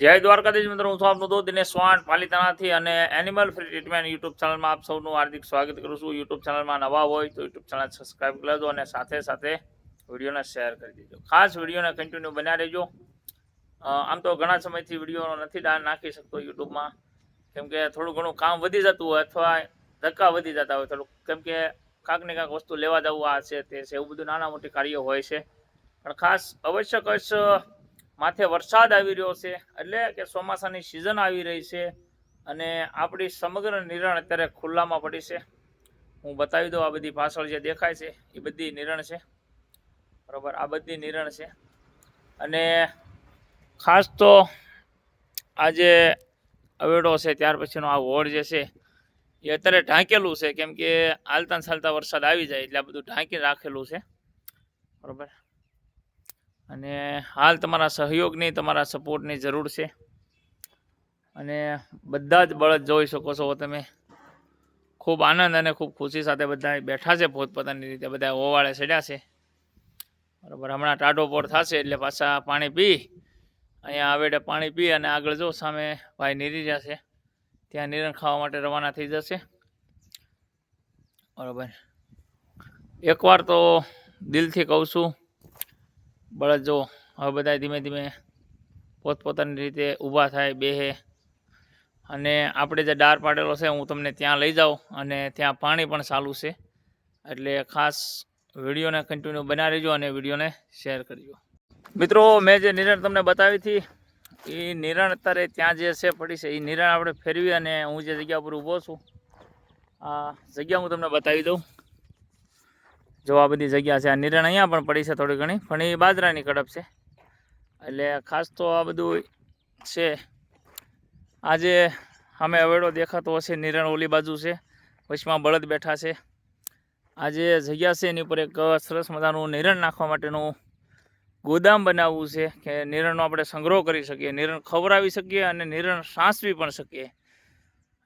જય દ્વારકાધીશ મિત્રો, હું છું આપનું દોસ્ત દિનેશ ચૌહાણ પાલિતાણાથી અને એનિમલ ફ્રી ટ્રીટમેન્ટ યુટ્યુબ ચેનલમાં આપ સૌનું હાર્દિક સ્વાગત કરું છું. યુટ્યુબ ચેનલમાં નવા હોય તો યુટ્યુબ ચેનલ સબસ્ક્રાઈબ કરી લેજો અને સાથે સાથે વિડીયોને શેર કરી દેજો. ખાસ વિડીયોને કન્ટિન્યુ બન્યા રહેજો. આમ તો ઘણા સમયથી વીડિયો નથી નાખી શકતો યુટ્યુબમાં. કેમ કે થોડું ઘણું કામ વધી જતું હોય અથવા ધક્કા વધી જતા હોય થોડુંક. કેમ કે કાંક ને કાંક વસ્તુ લેવા જવું આ છે, તે છે, એવું બધું નાના મોટી કાર્યો હોય છે. પણ ખાસ અવશ્ય કશ માથે વરસાદ આવી રહ્યો છે, એટલે કે ચોમાસાની સિઝન આવી રહી છે અને આપણી સમગ્ર નિરણ અત્યારે ખુલ્લામાં પડી છે. હું બતાવી દઉં આ બધી પાછળ જે દેખાય છે, એ બધી નિરણ છે. બરાબર, આ બધી નિરણ છે. અને ખાસ તો આ જે અવેડો છે, ત્યાર પછીનો આ વોડ જે છે, એ અત્યારે ઢાંકેલું છે, કેમ કે હાલતા ચાલતા વરસાદ આવી જાય, એટલે આ બધું ઢાંકી રાખેલું છે. બરાબર. અને હાલ તમારા સહયોગની, તમારા સપોર્ટની જરૂર છે. અને બધા જ બળદ જોઈ શકો છો તમે. ખૂબ આનંદ અને ખૂબ ખુશી સાથે બધા બેઠા છે, પોતપોતાની રીતે બધા ઓવાળે ચડ્યા છે. બરાબર, હમણાં ટાઢો પોર થશે એટલે પાછા પાણી પી. અહીંયા આવેડે પાણી પી અને આગળ જો સામે ભાઈ નીરી છે. ત્યાં નિરણ ખાવા માટે રવાના થઈ જશે. બરાબર. એકવાર તો દિલથી કહું છું બળદ જો હવે બધા ધીમે ધીમે પોતપોતાની રીતે ઊભા થાય, બેહે. અને આપણે જે ડાર પાડેલો છે, હું તમને ત્યાં લઈ જાઉં અને ત્યાં પાણી પણ ચાલુ છે. એટલે ખાસ વિડીયોને કન્ટિન્યુ બનાવી લેજો અને વિડીયોને શેર કરજો. મિત્રો, મેં જે નિરણ તમને બતાવી હતી, એ નિરણ અત્યારે ત્યાં જે છે, પડી છે, એ નિરણ આપણે ફેરવી અને હું જે જગ્યા પર ઊભો છું, આ જગ્યા હું તમને બતાવી દઉં. જો આ બધી જગ્યા છે, આ નિરણ અહીંયા પણ પડી છે થોડી ઘણી, પણ એ બાજરાની કડપ છે. એટલે ખાસ તો આ બધું છે. આજે અમે અવેડો દેખાતો હશે, નિરણ ઓલી બાજુ છે, વચમાં બળદ બેઠા છે. આજે જગ્યા છે એની ઉપર એક સરસ મજાનું નિરણ નાખવા માટેનું ગોદામ બનાવવું છે, કે નિરણનો આપણે સંગ્રહ કરી શકીએ, નિરણ ખવડાવી શકીએ અને નિરણ સાંસવી પણ શકીએ.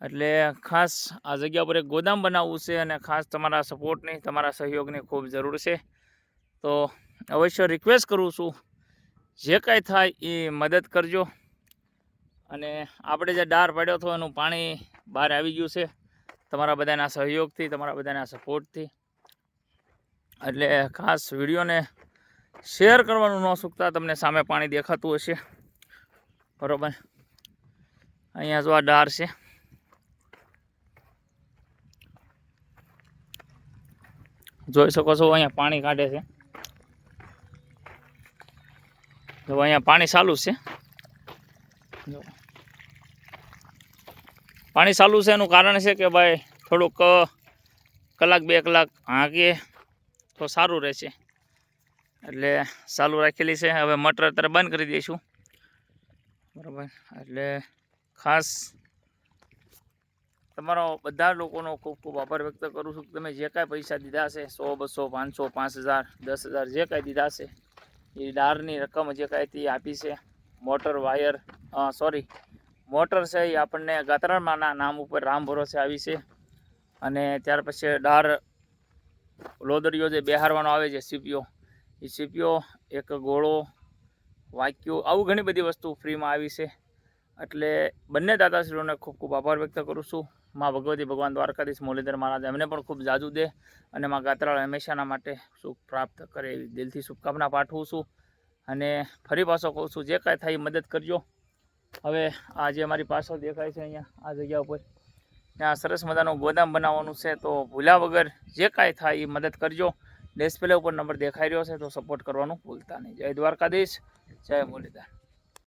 એટલે ખાસ આ જગ્યા પર એક ગોદામ બનાવવું છે અને ખાસ તમારા સપોર્ટની તમારા સહયોગની ખૂબ જરૂર છે. તો અવશ્ય રિક્વેસ્ટ કરું છું, જે કાંઈ થાય એ મદદ કરજો. અને આપણે જે ડાર પાડ્યો હતો એનું પાણી બહાર આવી ગયું છે, તમારા બધાના સહયોગથી, તમારા બધાના સપોર્ટથી એટલે ખાસ વિડીયોને શેર કરવાનું ન ચૂકતા તમને સામે પાણી દેખાતું હશે. બરાબર? અહીંયા જો આ ડાર છે. જોઈ શકો છો, અહીંયા પાણી કાઢે છે. જો અહીંયા પાણી ચાલુ છે. જો. પાણી ચાલુ છે એનું કારણ છે કે ભાઈ થોડુંક કલાક બે કલાક હાંકીએ તો સારું રહેશે. એટલે ચાલુ રાખેલી છે. હવે મટર અત્યારે બંધ કરી દઈશું. બરાબર. એટલે ખાસ તમારો બધા લોકોનો ખૂબ ખૂબ આભાર વ્યક્ત કરું છું તમે જે કાંઈ પૈસા દીધા છે, સો, બસો, પાંચસો, પાંચ હજાર, દસ હજાર જે કાંઈ દીધા છે, એ ડારની રકમ જે કાંઈ તે આપી છે. મોટર, વાયર સોરી મોટર છે એ આપણને ગાતરણમાંના નામ ઉપર રામ ભરોસે આવી છે. અને ત્યાર પછી ડાર લોદરીઓ જે બેહારવાનો આવે છે, સીપીઓ, એ સીપીઓ એક ગોળો, વાક્યો, આવું ઘણી બધી વસ્તુ ફ્રીમાં આવી છે. એટલે બંને દાદાશ્રીઓને ખૂબ ખૂબ આભાર વ્યક્ત કરું છું. માં ભગવતી ભગવાન દ્વારકાધીશ મુરલીધર મહારાજ એમને પણ ખૂબ જાજુ દે અને માં ગાત્રાળ હંમેશાના માટે સુખ પ્રાપ્ત કરે એવી દિલથી શુભકામના પાઠવું છું. અને ફરી પાછો કહું છું, જે કાંઈ થાય એ મદદ કરજો. હવે આ જે મારી પાછળ દેખાય છે અહીંયા, આ જગ્યા ઉપર ત્યાં સરસ મજાનું ગોદામ બનાવવાનું છે, તો ભૂલ્યા વગર જે કાંઈ થાય એ મદદ કરજો. ડિસ્પ્લે ઉપર નંબર દેખાઈ રહ્યો છે, તો સપોર્ટ કરવાનું ભૂલતા નહીં. જય દ્વારકાધીશ, જય મુરલીધર.